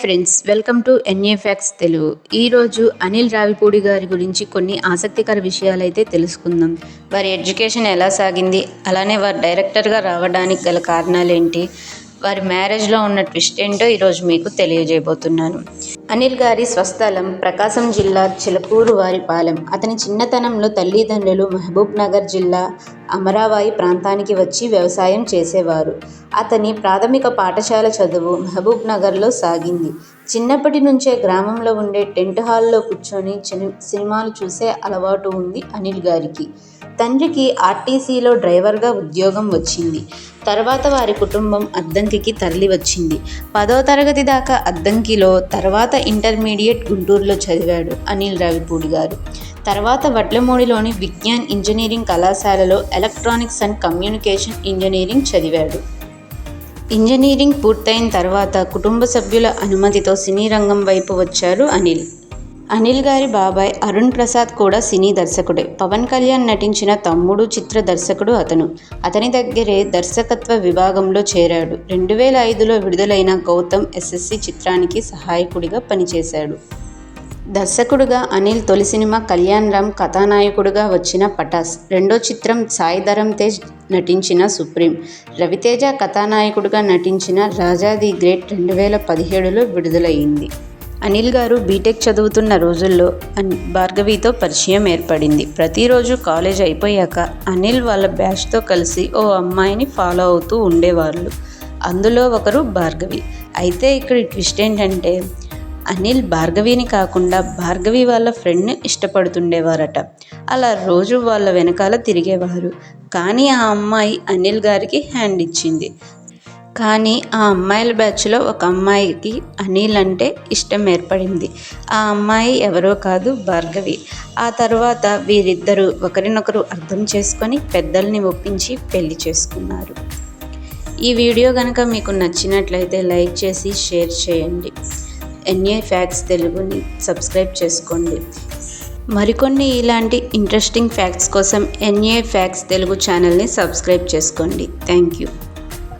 Friends welcome to NA facts Telugu ఈరోజు అనిల్ రావిపూడి గారి గురించి కొన్ని ఆసక్తికర విషయాలైతే తెలుసుకుందాం. వారి ఎడ్యుకేషన్ ఎలా సాగింది? అలానే వారు డైరెక్టర్గా రావడానికి గల కారణాలేంటి? వారి మ్యారేజ్లో ఉన్న ట్విస్ట్ ఏంటో ఈరోజు మీకు తెలియజేయబోతున్నాను. అనిల్ గారి స్వస్థలం ప్రకాశం జిల్లా చిలకూరు వారిపాలెం అతని చిన్నతనంలో తల్లిదండ్రులు మహబూబ్ నగర్ జిల్లా అమరావాయి ప్రాంతానికి వచ్చి వ్యవసాయం చేసేవారు. అతని ప్రాథమిక పాఠశాల చదువు మహబూబ్ నగర్లో సాగింది. చిన్నప్పటి నుంచే గ్రామంలో ఉండే టెంట్ హాల్లో కూర్చొని సినిమాలు చూసే అలవాటు ఉంది అనిల్ గారికి. తండ్రికి ఆర్టీసీలో డ్రైవర్గా ఉద్యోగం వచ్చింది. తర్వాత వారి కుటుంబం అద్దంకికి తరలి వచ్చింది. పదో తరగతి దాకా అద్దంకిలో తర్వాత ఇంటర్మీడియట్ గుంటూరులో చదివాడు అనిల్ రావిపూడి గారు. తర్వాత వడ్లమూడిలోని విజ్ఞాన్ ఇంజనీరింగ్ కళాశాలలో ఎలక్ట్రానిక్స్ అండ్ కమ్యూనికేషన్ ఇంజనీరింగ్ చదివాడు. ఇంజనీరింగ్ పూర్తయిన తర్వాత కుటుంబ సభ్యుల అనుమతితో సినీ రంగం వైపు వచ్చారు అనిల్. అనిల్ గారి బాబాయ్ అరుణ్ ప్రసాద్ కూడా సినీ దర్శకుడే. పవన్ కళ్యాణ్ నటించిన తమ్ముడు చిత్ర దర్శకుడు అతను. అతని దగ్గరే దర్శకత్వ విభాగంలో చేరాడు. రెండు వేల ఐదులో విడుదలైన గౌతమ్ ఎస్ఎస్సి చిత్రానికి సహాయకుడిగా పనిచేశాడు. దర్శకుడుగా అనిల్ తొలి సినిమా కళ్యాణ్ రామ్ కథానాయకుడుగా వచ్చిన పటాస్. రెండో చిత్రం సాయి ధరమ్ తేజ్ నటించిన సుప్రీం. రవితేజ కథానాయకుడుగా నటించిన రాజా ది గ్రేట్ రెండు వేల పదిహేడులో విడుదలయ్యింది. అనిల్ గారు బీటెక్ చదువుతున్న రోజుల్లో భార్గవితో పరిచయం ఏర్పడింది. ప్రతిరోజు కాలేజ్ అయిపోయాక అనిల్ వాళ్ళ బ్యాచ్తో కలిసి ఓ అమ్మాయిని ఫాలో అవుతూ ఉండేవాళ్ళు. అందులో ఒకరు భార్గవి. అయితే ఇక్కడ ట్విస్ట్ ఏంటంటే అనిల్ భార్గవిని కాకుండా భార్గవి వాళ్ళ ఫ్రెండ్ని ఇష్టపడుతుండేవారట. అలా రోజు వాళ్ళ వెనకాల తిరిగేవారు. కానీ ఆ అమ్మాయి అనిల్ గారికి హ్యాండ్ ఇచ్చింది. కానీ ఆ అమ్మాయిల బ్యాచ్లో ఒక అమ్మాయికి అనిల్ అంటే ఇష్టం ఏర్పడింది. ఆ అమ్మాయి ఎవరో కాదు భార్గవి. ఆ తర్వాత వీరిద్దరూ ఒకరినొకరు అర్థం చేసుకొని పెద్దల్ని ఒప్పించి పెళ్ళి చేసుకున్నారు. ఈ వీడియో కనుక మీకు నచ్చినట్లయితే లైక్ చేసి షేర్ చేయండి. ఎన్ఏ ఫ్యాక్ట్స్ తెలుగుని సబ్స్క్రైబ్ చేసుకోండి. మరికొన్ని ఇలాంటి ఇంట్రెస్టింగ్ ఫ్యాక్ట్స్ కోసం ఎన్ఏ ఫ్యాక్ట్స్ తెలుగు ఛానల్ని సబ్స్క్రైబ్ చేసుకోండి. Thank you.